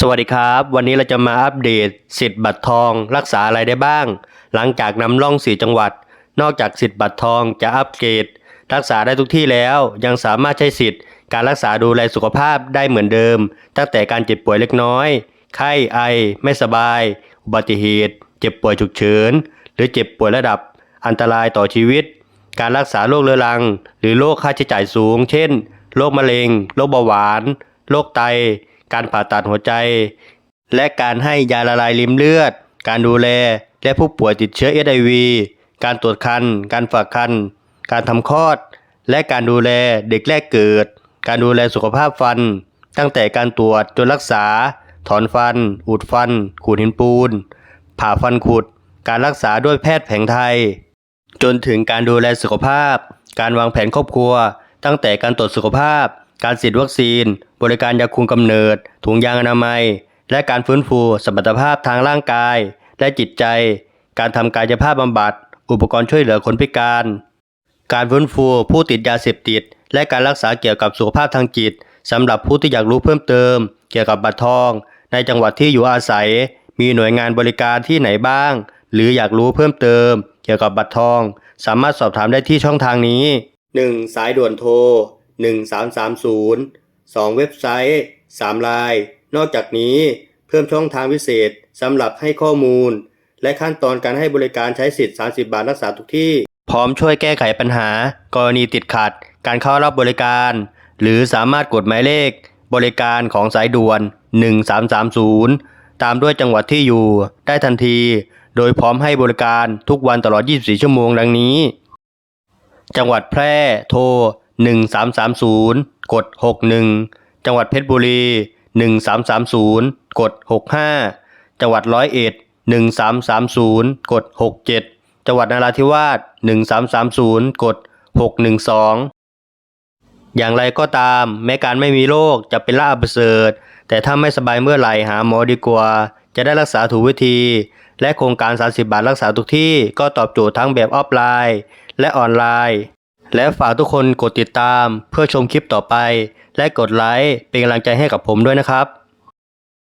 สวัสดีครับ วันนี้เราจะมาอัปเดต สิทธิ์บัตรทอง รักษาอะไรได้บ้าง หลังจากนำร่องสีจังหวัด นอกจากสิทธิ์บัตรทองจะอัปเกรด รักษาได้ทุกที่แล้ว ยังสามารถใช้สิทธิ์ การรักษาดูแลสุขภาพได้เหมือนเดิม ตั้งแต่การเจ็บป่วยเล็กน้อย ไข้ไอ ไม่สบาย อุบัติเหตุ เจ็บป่วยฉุกเฉิน หรือเจ็บป่วยระดับ อันตรายต่อชีวิต การรักษาโรคเรื้อรัง หรือโรคค่าใช้จ่ายสูง เช่นโรคมะเร็งโรคเบาหวานโรคไต การผ่าตัดหัวใจ และการให้ยาละลายริ่มเลือด การดูแล และผู้ป่วยติดเชื้อ HIV การตรวจคัน การฝากคัน การทำคลอด และการดูแลเด็กแรกเกิด การดูแลสุขภาพฟัน ตั้งแต่การตรวจจนรักษา ถอนฟัน อุดฟัน ขูดหินปูน ผ่าฟันขุด การรักษาด้วยแพทย์แผนไทย จนถึงการดูแลสุขภาพ การวางแผนครอบครัว ตั้งแต่การตรวจสุขภาพ การฉีดวัคซีน บริการยาคุมกำเนิด ถุงยางอนามัย และการฟื้นฟูสมรรถภาพทางร่างกาย และจิตใจ การทำกายภาพบำบัด อุปกรณ์ช่วยเหลือคนพิการ การฟื้นฟูผู้ติดยาเสพติด และการรักษาเกี่ยวกับสุขภาพทางจิตสำหรับผู้ที่อยากรู้เพิ่มเติม เกี่ยวกับบัตรทอง ในจังหวัดที่อยู่อาศัย มีหน่วยงานบริการที่ไหนบ้าง หรืออยากรู้เพิ่มเติม เกี่ยวกับบัตรทอง สามารถสอบถามได้ที่ช่องทางนี้ 1. สายด่วนโทร 1330 2. เว็บไซต์ 3 ไลน์ นอกจากนี้เพิ่มช่องทางพิเศษสำหรับให้ข้อมูล และขั้นตอนการให้บริการใช้สิทธิ์ 30 บาทรักษาทุกที่ พร้อมช่วยแก้ไขปัญหา กรณีติดขัด การเข้ารับบริการ หรือสามารถกดหมายเลข บริการของสายด่วน 1330 ตามด้วยจังหวัดที่อยู่ ได้ทันที โดยพร้อมให้บริการทุกวันตลอด 24 ชั่วโมงดังนี้ จังหวัดแพร่โทร 1330 กด 61 จังหวัดเพชรบุรี 1330 กด 65 จังหวัดร้อยเอ็ด 1330 กด 67 จังหวัดนราธิวาส 1330 กด 612 อย่างไรก็ตาม แม้การไม่มีโรคจะเป็นลาภประเสริฐ แต่ถ้าไม่สบายเมื่อไหร่หาหมอดีกว่า จะได้รักษาถูกวิธี และโครงการ 30 บาทรักษาทุกที่ก็ตอบโจทย์ทั้งแบบออฟไลน์ และออนไลน์ และฝากทุกคนกดติดตามเพื่อชมคลิปต่อไป และกดไลค์เป็นกำลังใจให้กับผมด้วยนะครับ